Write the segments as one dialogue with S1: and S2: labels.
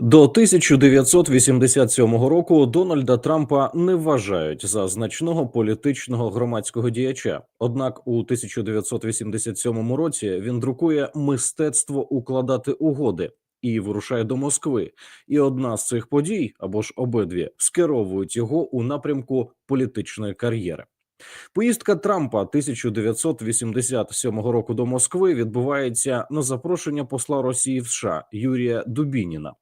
S1: До 1987 року Дональда Трампа не вважають за значного політичного громадського діяча. Однак у 1987 році він друкує мистецтво укладати угоди і вирушає до Москви. І одна з цих подій або ж обидві скеровують його у напрямку політичної кар'єри. Поїздка Трампа 1987 року до Москви відбувається на запрошення посла Росії в США Юрія Дубініна.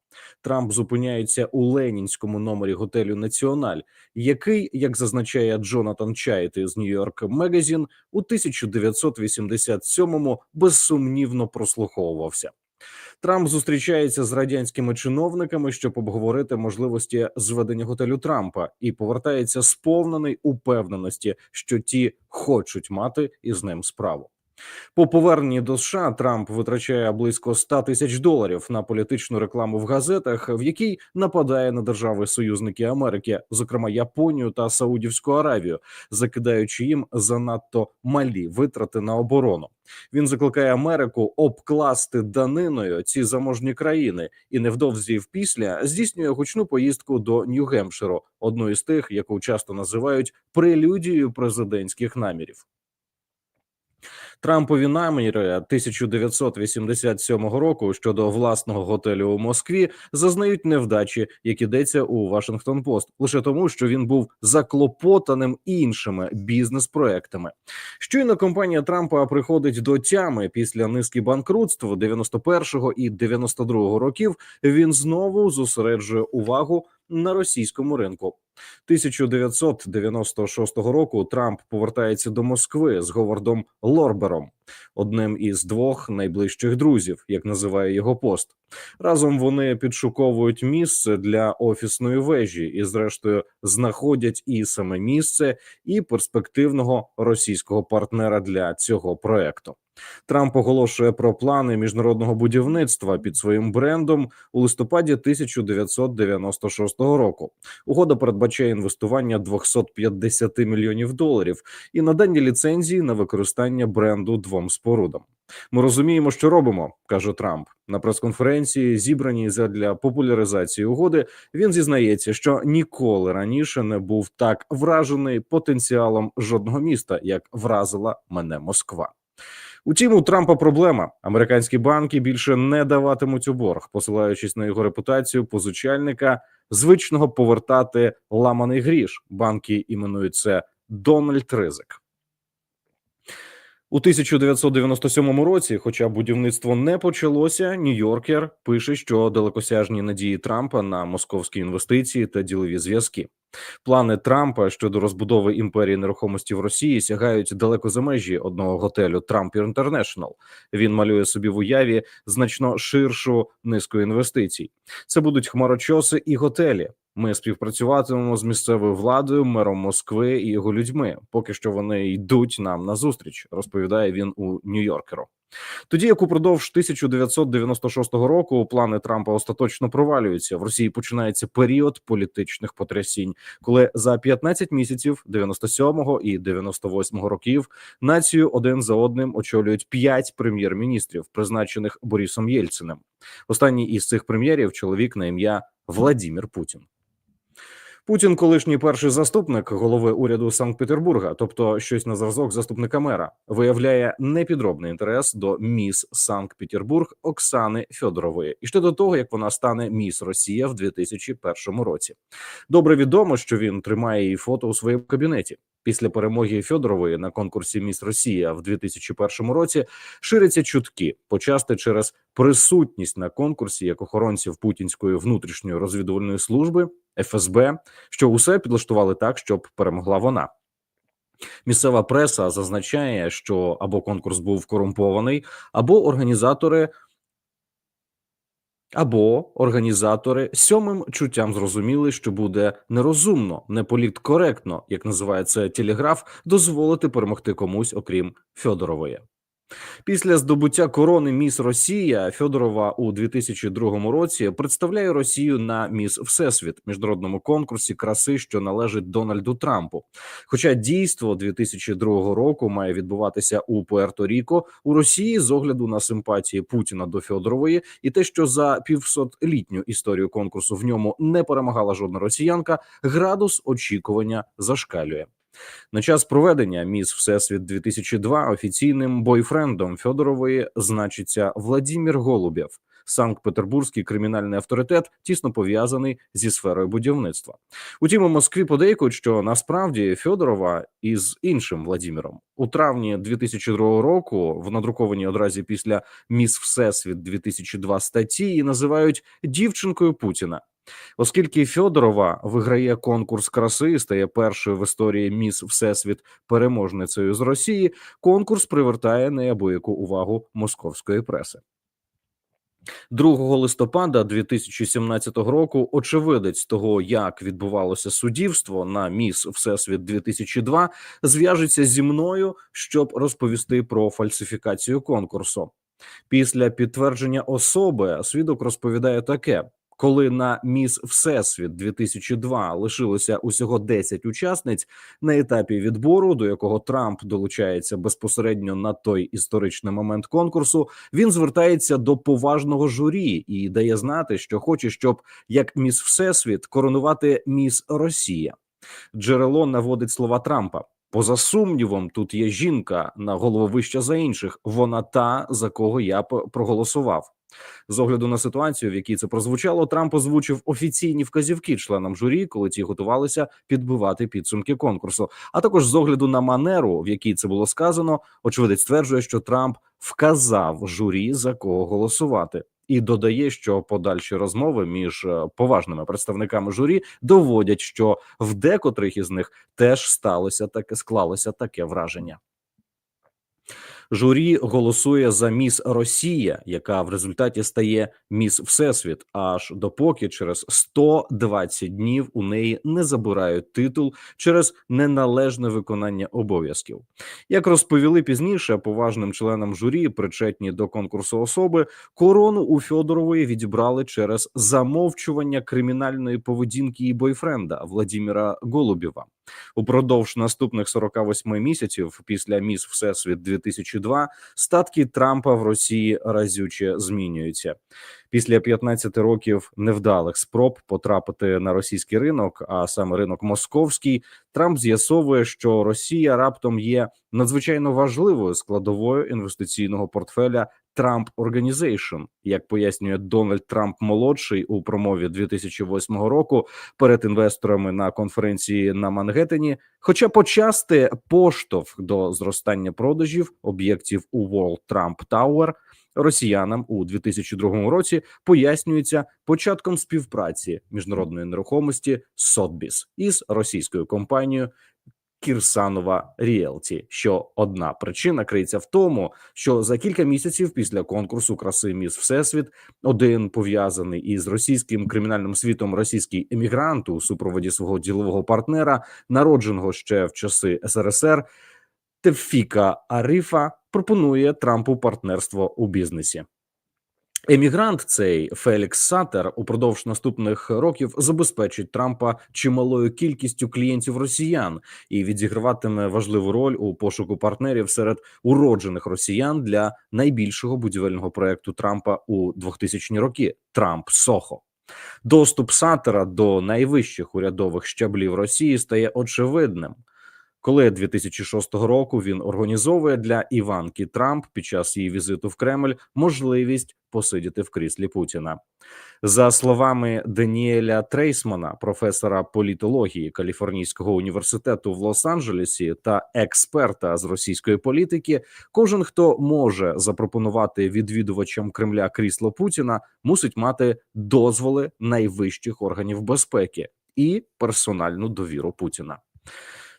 S1: Трамп зупиняється у ленінському номері готелю Національ, який, як зазначає Джонатан Чайт із Нью-Йорк Мегазін, у 1987-му безсумнівно прослуховувався. Трамп зустрічається з радянськими чиновниками, щоб обговорити можливості зведення готелю Трампа, і повертається сповнений упевненості, що ті хочуть мати із ним справу. По поверненні до США Трамп витрачає близько 100 тисяч доларів на політичну рекламу в газетах, в якій нападає на держави союзники Америки, зокрема Японію та Саудівську Аравію, закидаючи їм занадто малі витрати на оборону. Він закликає Америку обкласти даниною ці заможні країни, і невдовзі впісля здійснює гучну поїздку до Нью-Гемпширу, одну із тих, яку часто називають прелюдією президентських намірів. Трампові наміри 1987 року щодо власного готелю у Москві зазнають невдачі, як ідеться у Вашингтон Пост, лише тому, що він був заклопотаним іншими бізнес-проектами. Щойно компанія Трампа приходить до тями після низки банкрутств 91-го і 92-го років. Він знову зосереджує увагу на російському ринку. 1996 року Трамп повертається до Москви з Говардом Лорбером, одним із двох найближчих друзів, як називає його пост. Разом вони підшуковують місце для офісної вежі і, зрештою, знаходять і саме місце, і перспективного російського партнера для цього проекту. Трамп оголошує про плани міжнародного будівництва під своїм брендом у листопаді 1996 року. Угода передбачає інвестування 250 мільйонів доларів і надання ліцензії на використання бренду двом спорудам. Ми розуміємо, що робимо, каже Трамп на прес-конференції, зібраній задля популяризації угоди. Він зізнається, що ніколи раніше не був так вражений потенціалом жодного міста, як вразила мене Москва. Утім, у Трампа проблема. Американські банки більше не даватимуть у борг, посилаючись на його репутацію позичальника, звичного повертати ламаний гріш. Банки іменують це Дональд Ризик. У 1997 році, хоча будівництво не почалося, Нью-Йоркер пише, що далекосяжні надії Трампа на московські інвестиції та ділові зв'язки. Плани Трампа щодо розбудови імперії нерухомості в Росії сягають далеко за межі одного готелю Трамп Інтернешнл. Він малює собі в уяві значно ширшу низку інвестицій. Це будуть хмарочоси і готелі. Ми співпрацюватимемо з місцевою владою, мером Москви і його людьми. Поки що вони йдуть нам на зустріч, розповідає він у Нью-Йоркеру. Тоді як упродовж 1996 року плани Трампа остаточно провалюються в Росії. Починається період політичних потрясінь, коли за 15 місяців 97-го і 98-го років націю один за одним очолюють п'ять прем'єр-міністрів, призначених Борисом Єльциним. Останній із цих прем'єрів чоловік на ім'я Владімір Путін. Путін, колишній перший заступник голови уряду Санкт-Петербурга, тобто щось на зразок заступника мера, виявляє непідробний інтерес до міс Санкт-Петербург Оксани Федорової, і ще до того як вона стане міс Росія в 2001 році. Добре відомо, що він тримає її фото у своєму кабінеті. Після перемоги Федорової на конкурсі Міс Росія в 2001 році ширяться чутки, почасти через присутність на конкурсі як охоронців путінської внутрішньої розвідувальної служби ФСБ, що усе підлаштували так, щоб перемогла вона. Місцева преса зазначає, що або конкурс був корумпований, або організатори або організатори сьомим чуттям зрозуміли, що буде нерозумно, неполіткоректно, як називає це телеграф, дозволити перемогти комусь, окрім Федорової. Після здобуття корони Міс Росія Федорова у 2002 році представляє Росію на Міс Всесвіт міжнародному конкурсі краси, що належить Дональду Трампу. Хоча дійство 2002 року має відбуватися у Пуерто-Ріко, у Росії з огляду на симпатії Путіна до Федорової і те, що за півсотлітню історію конкурсу в ньому не перемагала жодна росіянка, градус очікування зашкалює. На час проведення міс Всесвіт 2002 офіційним бойфрендом Федорової значиться Владімір Голубєв, Санкт-Петербурзький кримінальний авторитет, тісно пов'язаний зі сферою будівництва. Утім, у Москві подейкують, що насправді Федорова із іншим Владіміром у травні 2002 року в надрукованій одразі після міс Всесвіт 2002 статті її називають дівчинкою Путіна. Оскільки Федорова виграє конкурс краси, і стає першою в історії міс Всесвіт переможницею з Росії. Конкурс привертає неабияку увагу московської преси. 2 листопада 2017 року очевидець того, як відбувалося суддівство на міс Всесвіт 2002 зв'яжеться зі мною, щоб розповісти про фальсифікацію конкурсу. Після підтвердження особи свідок розповідає таке: коли на міс Всесвіт 2002 лишилося усього 10 учасниць на етапі відбору, до якого Трамп долучається безпосередньо на той історичний момент конкурсу, він звертається до поважного журі і дає знати, що хоче, щоб як міс Всесвіт коронувати міс Росія. Джерело наводить слова Трампа. Поза сумнівом, тут є жінка на голову вища за інших. Вона та за кого я проголосував. З огляду на ситуацію, в якій це прозвучало, Трамп озвучив офіційні вказівки членам журі, коли ті готувалися підбивати підсумки конкурсу. А також з огляду на манеру, в якій це було сказано, очевидець стверджує, що Трамп вказав журі за кого голосувати. І додає, що подальші розмови між поважними представниками журі доводять, що в декотрих із них теж сталося таке склалося таке враження. Журі голосує за міс Росія, яка в результаті стає міс Всесвіт, аж допоки через 120 днів у неї не забирають титул через неналежне виконання обов'язків. Як розповіли пізніше, поважним членам журі, причетні до конкурсу особи, корону у Фьодорової відібрали через замовчування кримінальної поведінки її бойфренда Владіміра Голубєва. Упродовж наступних 48 місяців після міс Всесвіт 2002 статки Трампа в Росії разюче змінюються. Після 15 років невдалих спроб потрапити на російський ринок, а саме ринок московський, Трамп з'ясовує, що Росія раптом є надзвичайно важливою складовою інвестиційного портфеля Trump Organization, як пояснює Дональд Трамп молодший у промові 2008 року перед інвесторами на конференції на Мангеттені, Хоча почасти поштовх до зростання продажів об'єктів у World Trump Tower росіянам у 2002 році пояснюється початком співпраці міжнародної нерухомості Сотбіс із російською компанією Кірсанова Ріелті. Що одна причина криється в тому, що за кілька місяців після конкурсу краси Міс Всесвіт один пов'язаний із російським кримінальним світом російський емігрант у супроводі свого ділового партнера, народженого ще в часи СРСР. Тефіка Арифа пропонує Трампу партнерство у бізнесі. Емігрант цей Фелікс Сатер упродовж наступних років забезпечить Трампа чималою кількістю клієнтів росіян і відіграватиме важливу роль у пошуку партнерів серед уроджених росіян для найбільшого будівельного проекту Трампа у 2000-ні роки Трамп Сохо. Доступ Сатера до найвищих урядових щаблів Росії стає очевидним коли 2006 року він організовує для Іванки Трамп під час її візиту в Кремль можливість посидіти в кріслі Путіна. За словами Даніеля Трейсмана, професора політології Каліфорнійського університету в Лос-Анджелесі та експерта з російської політики, кожен хто може запропонувати відвідувачам Кремля крісло Путіна, мусить мати дозволи найвищих органів безпеки і персональну довіру Путіна.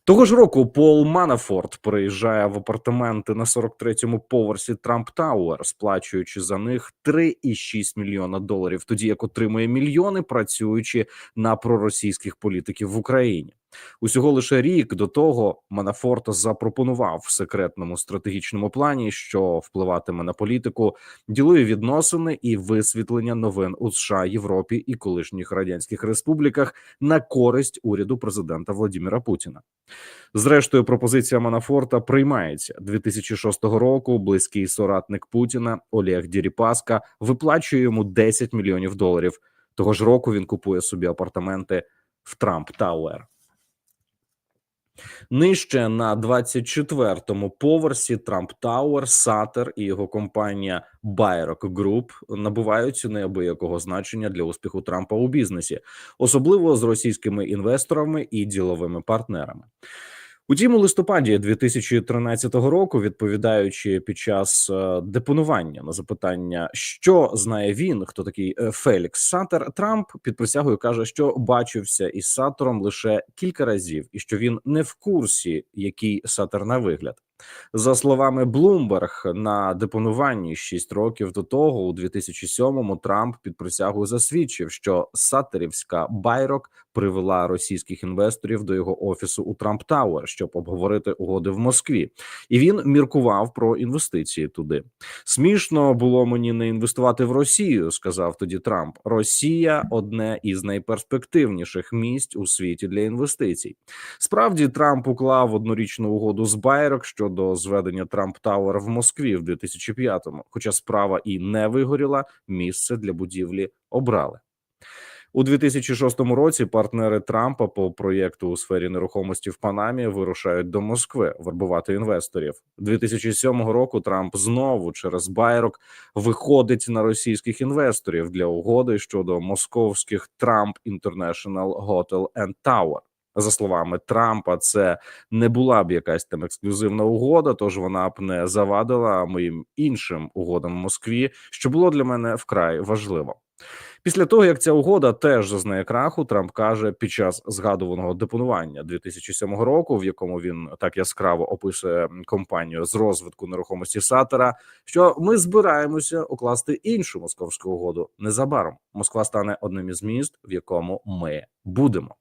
S1: Того ж року Пол Манафорт приїжджає в апартаменти на 43-му поверсі Трамп Тауер, сплачуючи за них 3,6 мільйона доларів, тоді як отримує мільйони, працюючи на проросійських політиків в Україні. Усього лише рік до того Манафорт запропонував в секретному стратегічному плані, що впливатиме на політику, ділові відносини і висвітлення новин у США, Європі і колишніх радянських республіках на користь уряду президента Владимира Путіна. Зрештою, пропозиція Манафорта приймається 2006 року. Близький соратник Путіна Олег Діріпаска виплачує йому 10 мільйонів доларів. Того ж року він купує собі апартаменти в Трамп Тауер. Нижче на 24-му поверсі Трамп Тауер, Сатер і його компанія Байрок Груп набувають неабиякого значення для успіху Трампа у бізнесі, особливо з російськими інвесторами і діловими партнерами. Утім, у листопаді 2013 року, відповідаючи під час е, депонування на запитання, що знає він, хто такий е, Фелікс Сатер, Трамп під присягою каже, що бачився із Сатером лише кілька разів, і що він не в курсі, який Сатер на вигляд. За словами Блумберг, на депонуванні 6 років до того, у 2007-му Трамп під присягою засвідчив, що Сатерівська Байрок привела російських інвесторів до його офісу у Трамп Тауер, щоб обговорити угоди в Москві, і він міркував про інвестиції туди. Смішно було мені не інвестувати в Росію, сказав тоді Трамп. Росія одне із найперспективніших місць у світі для інвестицій. Справді Трамп уклав однорічну угоду з Байрок щодо зведення Трамп Тауер в Москві в 2005-му. Хоча справа і не вигоріла, місце для будівлі обрали. У 2006 році партнери Трампа по проєкту у сфері нерухомості в Панамі вирушають до Москви вербувати інвесторів. 2007 року Трамп знову через Байрок виходить на російських інвесторів для угоди щодо московських Трамп International Hotel and Tower. За словами Трампа, це не була б якась там ексклюзивна угода, тож вона б не завадила моїм іншим угодам в Москві, що було для мене вкрай важливо. Після того як ця угода теж зазнає краху, Трамп каже під час згадуваного депонування 2007 року, в якому він так яскраво описує компанію з розвитку нерухомості Сатера, що ми збираємося укласти іншу московську угоду незабаром. Москва стане одним із міст, в якому ми будемо.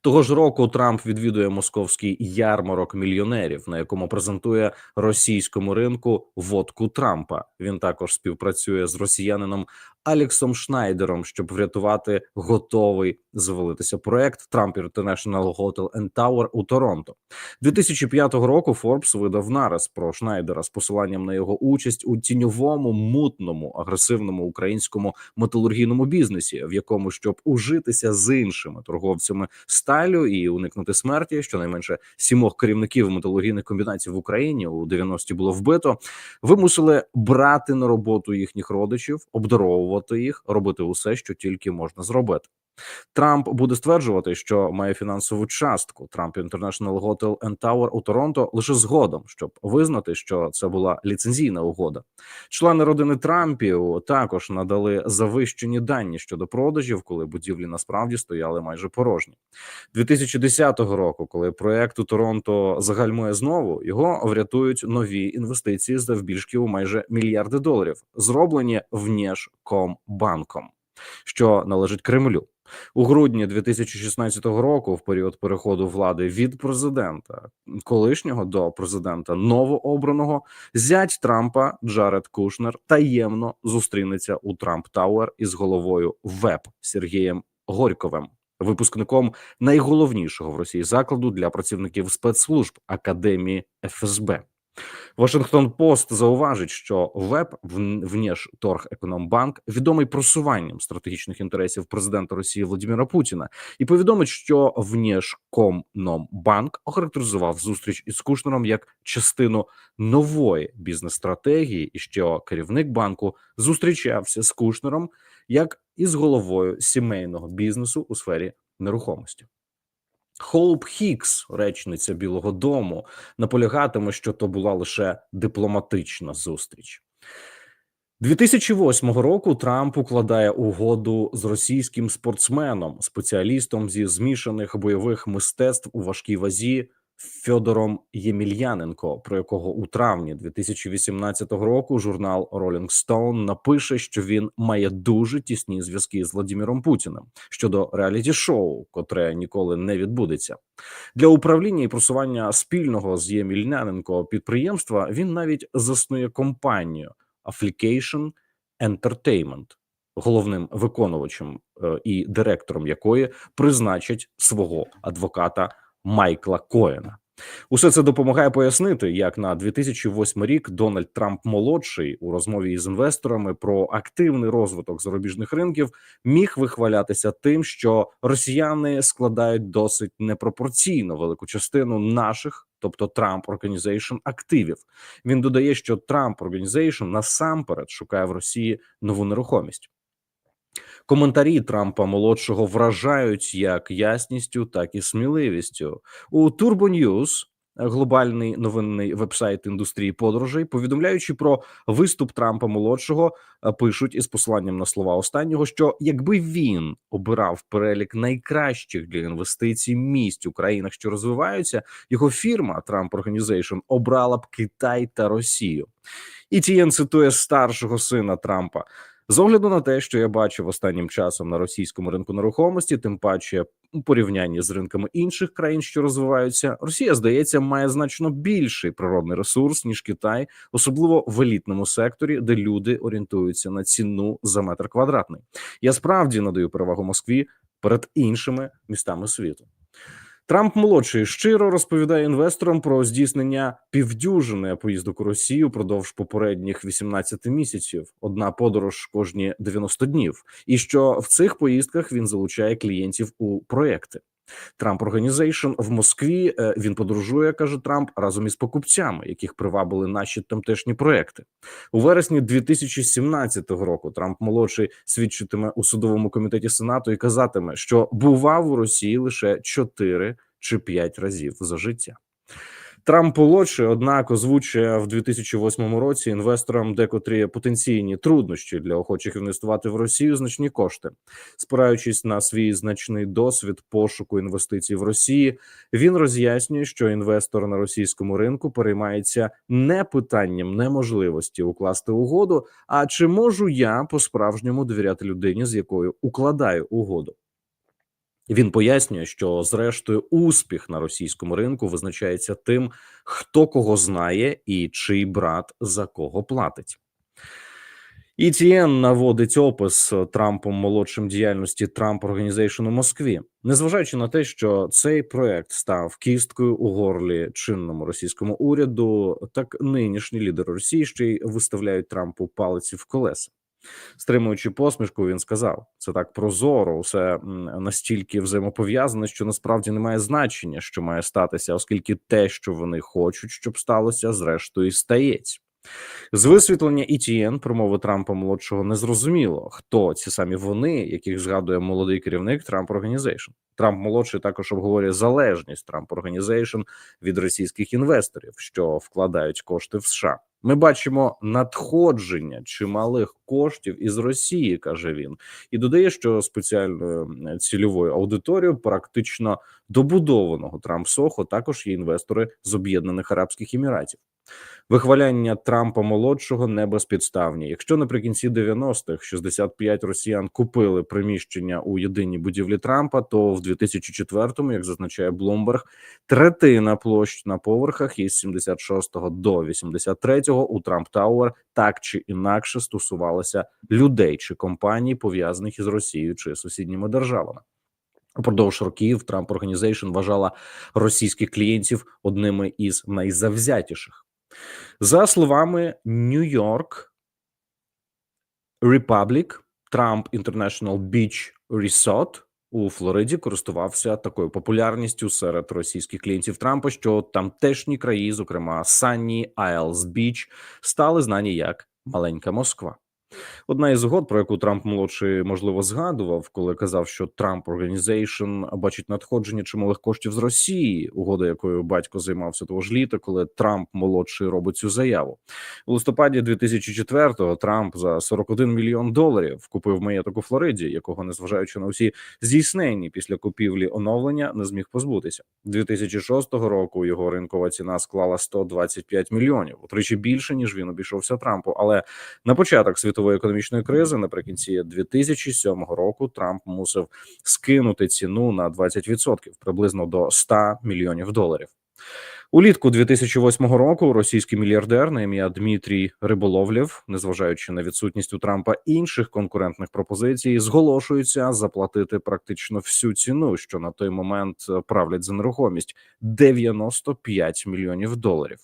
S1: Того ж року Трамп відвідує московський ярмарок мільйонерів, на якому презентує російському ринку водку Трампа. Він також співпрацює з росіянином Алексом Шнайдером, щоб врятувати готовий звалитися проект Trump International Hotel and Tower у Торонто. 2005 року Форбс видав нараз про Шнайдера з посиланням на його участь у тіньовому мутному агресивному українському металургійному бізнесі, в якому щоб ужитися з іншими торговцями сталю і уникнути смерті. Щонайменше сімох керівників металургійних комбінацій в Україні у 90-ті було вбито. Вимусили брати на роботу їхніх родичів, обдаровувати їх, робити усе, що тільки можна зробити. Трамп буде стверджувати, що має фінансову частку Trump International Hotel and Tower у Торонто лише згодом, щоб визнати, що це була ліцензійна угода. Члени родини Трампів також надали завищені дані щодо продажів, коли будівлі насправді стояли майже порожні. 2010 року, коли проект у Торонто загальмує знову, його врятують нові інвестиції завбільшки у майже мільярди доларів, зроблені внешкомбанком, що належить Кремлю. У грудні 2016 року, в період переходу влади від президента колишнього до президента новообраного, зять Трампа Джаред Кушнер таємно зустрінеться у Трамп Тауер із головою ВЕП Сергієм Горьковим, випускником найголовнішого в Росії закладу для працівників спецслужб Академії ФСБ. Вашингтон Пост зауважить, що ВЕП Внешторгекономбанк відомий просуванням стратегічних інтересів президента Росії Володимира Путіна, і повідомить, що Внешкомномбанк охарактеризував зустріч із Кушнером як частину нової бізнес-стратегії, і що керівник банку зустрічався з Кушнером як із головою сімейного бізнесу у сфері нерухомості. Хоуп Хікс, речниця Білого Дому, наполягатиме, що то була лише дипломатична зустріч. 2008 року Трамп укладає угоду з російським спортсменом, спеціалістом зі змішаних бойових мистецтв у важкій вазі Фьодором Ємельяненко, про якого у травні 2018 року журнал Rolling Stone напише, що він має дуже тісні зв'язки з Владимиром Путіним щодо реаліті шоу, котре ніколи не відбудеться для управління і просування спільного з Ємельяненко підприємства. Він навіть заснує компанію Application Entertainment, головним виконувачем е, і директором якої призначать свого адвоката Майкла Коена. Усе це допомагає пояснити, як на 2008 рік Дональд Трамп молодший у розмові із інвесторами про активний розвиток зарубіжних ринків міг вихвалятися тим, що росіяни складають досить непропорційно велику частину наших, тобто Трамп Organization, активів. Він додає, що Трамп Organization насамперед шукає в Росії нову нерухомість. Коментарі Трампа молодшого вражають як ясністю, так і сміливістю. У Turbo News, глобальний новинний вебсайт індустрії подорожей, повідомляючи про виступ Трампа молодшого, е, пишуть із посланням на слова останнього, що якби він обирав перелік найкращих для інвестицій місць у країнах, що розвиваються, його фірма Trump Organization обрала б Китай та Росію. І цитує старшого сина Трампа. З огляду на те, що я бачив останнім часом на російському ринку нерухомості, тим паче у порівнянні з ринками інших країн, що розвиваються, Росія здається має значно більший природний ресурс ніж Китай, особливо в елітному секторі, де люди орієнтуються на ціну за метр квадратний. Я справді надаю перевагу Москві перед іншими містами світу. Трамп молодший щиро розповідає інвесторам про здійснення півдюжини поїздок у Росію впродовж попередніх 18 місяців. Одна подорож кожні 90 днів, і що в цих поїздках він залучає клієнтів у проекти. Трамп Організейшн в Москві е, він подорожує, каже Трамп, разом із покупцями, яких привабили наші тамтешні проекти у вересні 2017 року. Трамп молодший свідчитиме у судовому комітеті Сенату і казатиме, що бував у Росії лише 4 чи 5 разів за життя. Трамп молодший, однак, озвучує в 2008 році інвесторам декотрі потенційні труднощі для охочих інвестувати в Росію значні кошти, спираючись на свій значний досвід пошуку інвестицій в Росії, він роз'яснює, що інвестор на російському ринку переймається не питанням неможливості укласти угоду, а чи можу я по справжньому довіряти людині, з якою укладаю угоду. Він пояснює, що зрештою успіх на російському ринку визначається тим, хто кого знає і чий брат за кого платить. ETN наводить опис Трампом молодшим діяльності Трамп Organization у Москві, незважаючи на те, що цей проект став кісткою у горлі чинному російському уряду, так нинішні лідери Росії ще й виставляють Трампу палиці в колеса. Стримуючи посмішку, він сказав: це так прозоро, усе настільки взаємопов'язане, що насправді немає значення, що має статися, оскільки те, що вони хочуть, щоб сталося, зрештою стається. З висвітлення ETN промови Трампа молодшого не зрозуміло, хто ці самі вони, яких згадує молодий керівник Трамп Organization. Трамп молодший також обговорює залежність Трамп Organization від російських інвесторів, що вкладають кошти в США. Ми бачимо надходження чималих коштів із Росії, каже він, і додає, що спеціальною цільовою аудиторією практично добудованого Трамп Сохо також є інвестори з Об'єднаних Арабських Еміратів. Вихваляння Трампа молодшого не безпідставні. Якщо наприкінці 90-х 65 росіян купили приміщення у єдиній будівлі Трампа, то в 2004-му, як зазначає Блумберг, третина площ на поверхах із 76 до 83 у Трамп Тауер так чи інакше стосувалася людей чи компаній, пов'язаних із Росією чи сусідніми державами. Упродовж років Трамп Organization вважала російських клієнтів одними із найзавзятіших. За словами New York Republic, Trump International Beach Resort у Флориді користувався такою популярністю серед російських клієнтів Трампа, що тамтешні краї, зокрема Санні Айлс Біч, стали знані як маленька Москва. Одна із угод, про яку Трамп молодший можливо згадував, коли казав, що Трамп Organization бачить надходження чималих коштів з Росії, угода якою батько займався того ж літа, коли Трамп молодший робить цю заяву у листопаді 2004-го Трамп за 41 мільйон доларів купив маєток у Флориді, якого, незважаючи на усі здійснені після купівлі оновлення, не зміг позбутися. 2006 року його ринкова ціна склала 125 мільйонів, утричі більше ніж він обійшовся Трампу. Але на початок світової економічної кризи, наприкінці 2007 року, Трамп мусив скинути ціну на 20%, приблизно до 100 мільйонів доларів. Улітку 2008 року російський мільярдер на ім'я Дмитрій Риболовлєв, незважаючи на відсутність у Трампа інших конкурентних пропозицій, зголошується заплатити практично всю ціну, що на той момент правлять за нерухомість 95 мільйонів доларів.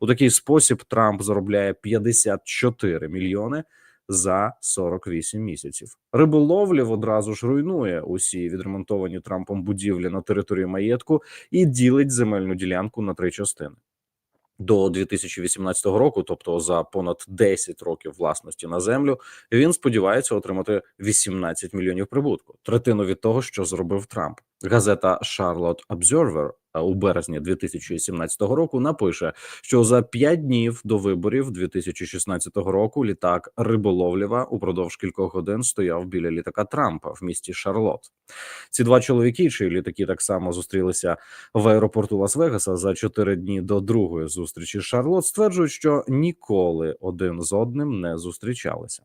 S1: У такий спосіб Трамп заробляє 54 мільйони за 48 місяців. Риболовлів одразу ж руйнує усі відремонтовані Трампом будівлі на території маєтку і ділить земельну ділянку на три частини. До 2018 року, тобто за понад 10 років власності на землю, він сподівається отримати 18 мільйонів прибутку, третину від того, що зробив Трамп. Газета Charlotte Observer у березні 2017 року напише, що за п'ять днів до виборів 2016 року літак Риболовлєва упродовж кількох годин стояв біля літака Трампа в місті Шарлот. Ці два чоловіки, чиї літаки так само зустрілися в аеропорту Лас-Вегаса за чотири дні до другої зустрічі Шарлот, стверджують, що ніколи один з одним не зустрічалися.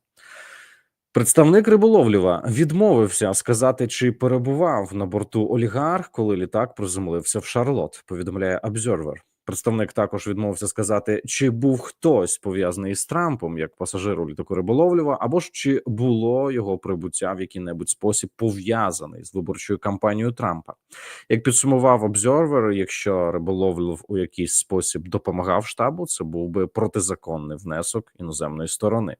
S1: Представник риболовлєва відмовився сказати, чи перебував на борту олігарх, коли літак приземлився в Шарлот. Повідомляє Observer. Представник також відмовився сказати, чи був хтось пов'язаний з Трампом як пасажир у літаку риболовлєва, або ж чи було його прибуття в який-небудь спосіб пов'язаний з виборчою кампанією Трампа. Як підсумував Observer, якщо риболовлів у якийсь спосіб допомагав штабу, це був би протизаконний внесок іноземної сторони.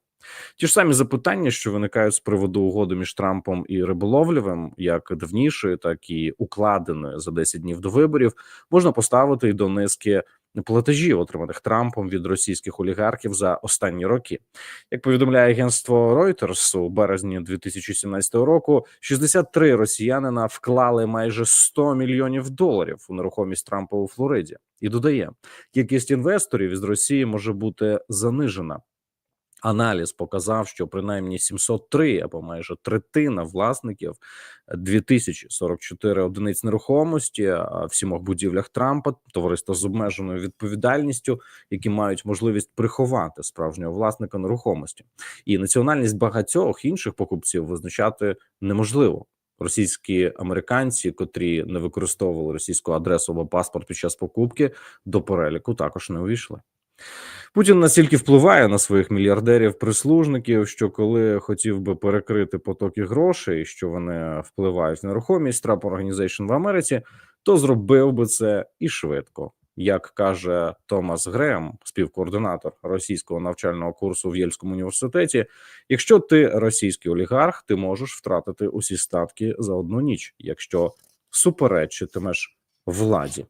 S1: Ті ж самі запитання, що виникають з приводу угоди між Трампом і Риболовлєвим, як давнішої, так і укладеної за 10 днів до виборів, можна поставити й до низки платежів, отриманих Трампом від російських олігархів за останні роки. Як повідомляє агентство Reuters, у березні 2017 року 63 росіянина вклали майже 100 мільйонів доларів у нерухомість Трампа у Флориді, і додає, кількість інвесторів із Росії може бути занижена. Аналіз показав, що принаймні 703 або майже третина власників 2044 одиниць нерухомості в сімох будівлях Трампа, товариства з обмеженою відповідальністю, які мають можливість приховати справжнього власника нерухомості, і національність багатьох інших покупців визначати неможливо. Російські американці, котрі не використовували російську адресу або паспорт під час покупки, до переліку також не увійшли. Путін настільки впливає на своїх мільярдерів-прислужників, що коли хотів би перекрити потоки грошей, що вони впливають в нерухомість Trump Organization в Америці, то зробив би це і швидко. Як каже Томас Грем, співкоординатор російського навчального курсу в Єльському університеті, якщо ти російський олігарх, ти можеш втратити усі статки за одну ніч, якщо суперечитимеш владі.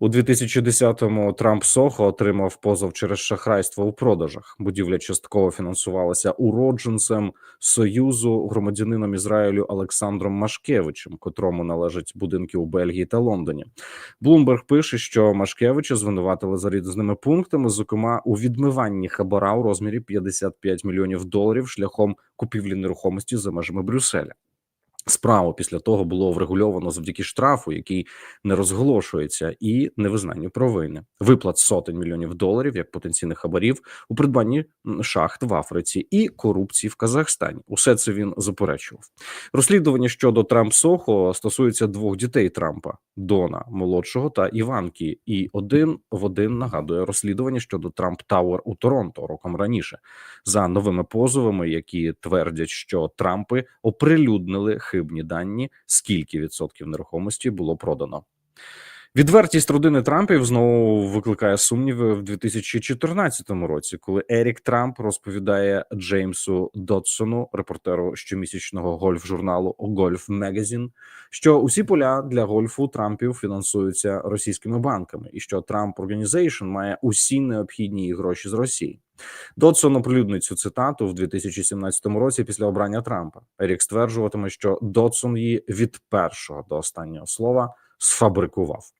S1: У 2010-му Трамп Сохо отримав позов через шахрайство у продажах. Будівля частково фінансувалася уродженцем союзу громадянином Ізраїлю Олександром Машкевичем, котрому належать будинки у Бельгії та Лондоні. Блумберг пише, що Машкевича звинуватили за різними пунктами, зокрема у відмиванні хабара у розмірі 55 мільйонів доларів шляхом купівлі нерухомості за межами Брюсселя. Справу після того було врегульовано завдяки штрафу, який не розголошується, і невизнанню провини виплат сотень мільйонів доларів як потенційних хабарів у придбанні шахт в Африці і корупції в Казахстані. Усе це він заперечував. Розслідування щодо Трамп Сохо стосується двох дітей Трампа Дона молодшого та Іванки. І один в один нагадує розслідування щодо Трамп Тауер у Торонто роком раніше за новими позовами, які твердять, що Трампи оприлюднили хибні дані, скільки відсотків нерухомості було продано. Відвертість родини Трампів знову викликає сумніви в 2014 році, коли Ерік Трамп розповідає Джеймсу Дотсону, репортеру щомісячного гольф-журналу Гольф Мегазін, що усі поля для гольфу Трампів фінансуються російськими банками, і що Трамп Organization має усі необхідні гроші з Росії. Додсон оприлюднить цю цитату в 2017 році після обрання Трампа. Ерік стверджуватиме, що Додсон її від першого до останнього слова сфабрикував.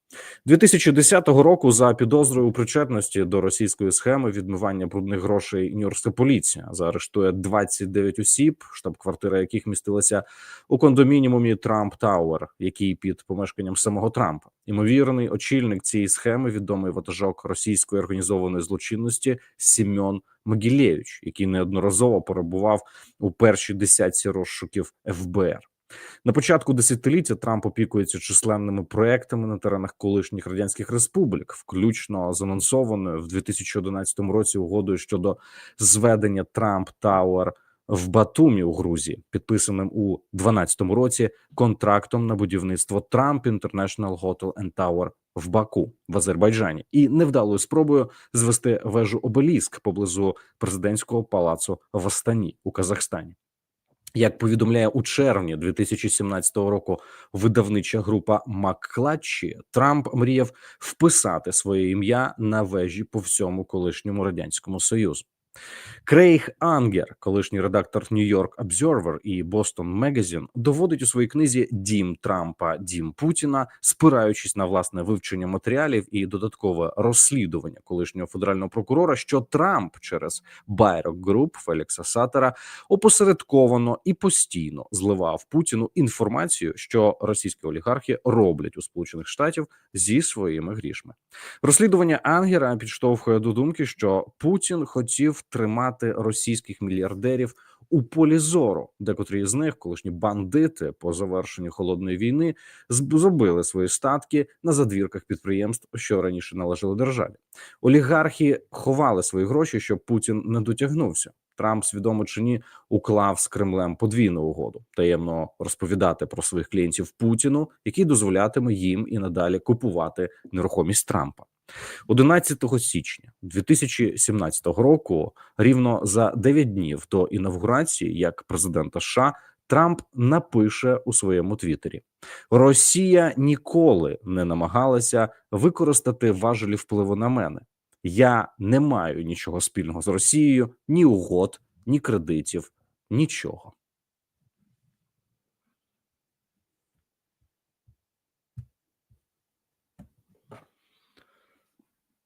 S1: 2010 року за підозрою у причетності до російської схеми відмивання брудних грошей Нью-Йоркська поліція заарештує 29 осіб, штаб-квартира яких містилася у кондомініумі Трамп Тауер, який під помешканням самого Трампа. Імовірний очільник цієї схеми, відомий ватажок російської організованої злочинності Сімьон Могілєвич, який неодноразово перебував у першій десятці розшуків ФБР. На початку десятиліття Трамп опікується численними проектами на теренах колишніх радянських республік, включно з анонсованою в 2011 році угодою щодо зведення Трамп Тауер в Батумі у Грузії, підписаним у 2012 році контрактом на будівництво Трамп International Hotel and Tower в Баку в Азербайджані і невдалою спробою звести вежу обеліск поблизу президентського палацу в Астані у Казахстані. Як повідомляє у червні 2017 року видавнича група Макклатчі, Трамп мріяв вписати своє ім'я на вежі по всьому колишньому радянському союзу. Крейг Ангер, колишній редактор New York Observer і Boston Magazine, доводить у своїй книзі Дім Трампа, Дім Путіна, спираючись на власне вивчення матеріалів і додаткове розслідування колишнього федерального прокурора, що Трамп через Байрок Груп Фелікса Сатера опосередковано і постійно зливав Путіну інформацію, що російські олігархи роблять у Сполучених Штатів зі своїми грішми. Розслідування Ангера підштовхує до думки, що Путін хотів тримати російських мільярдерів у полі зору, декотрі з них, колишні бандити по завершенню холодної війни, зробили свої статки на задвірках підприємств, що раніше належали державі. Олігархи ховали свої гроші, щоб Путін не дотягнувся. Трамп, свідомо чи ні, уклав з Кремлем подвійну угоду, таємно розповідати про своїх клієнтів Путіну, який дозволятиме їм і надалі купувати нерухомість Трампа. 11 січня 2017 року, рівно за 9 днів до інавгурації як президента США, Трамп напише у своєму твіттері: Росія ніколи не намагалася використати важелі впливу на мене. Я не маю нічого спільного з Росією, ні угод, ні кредитів, нічого.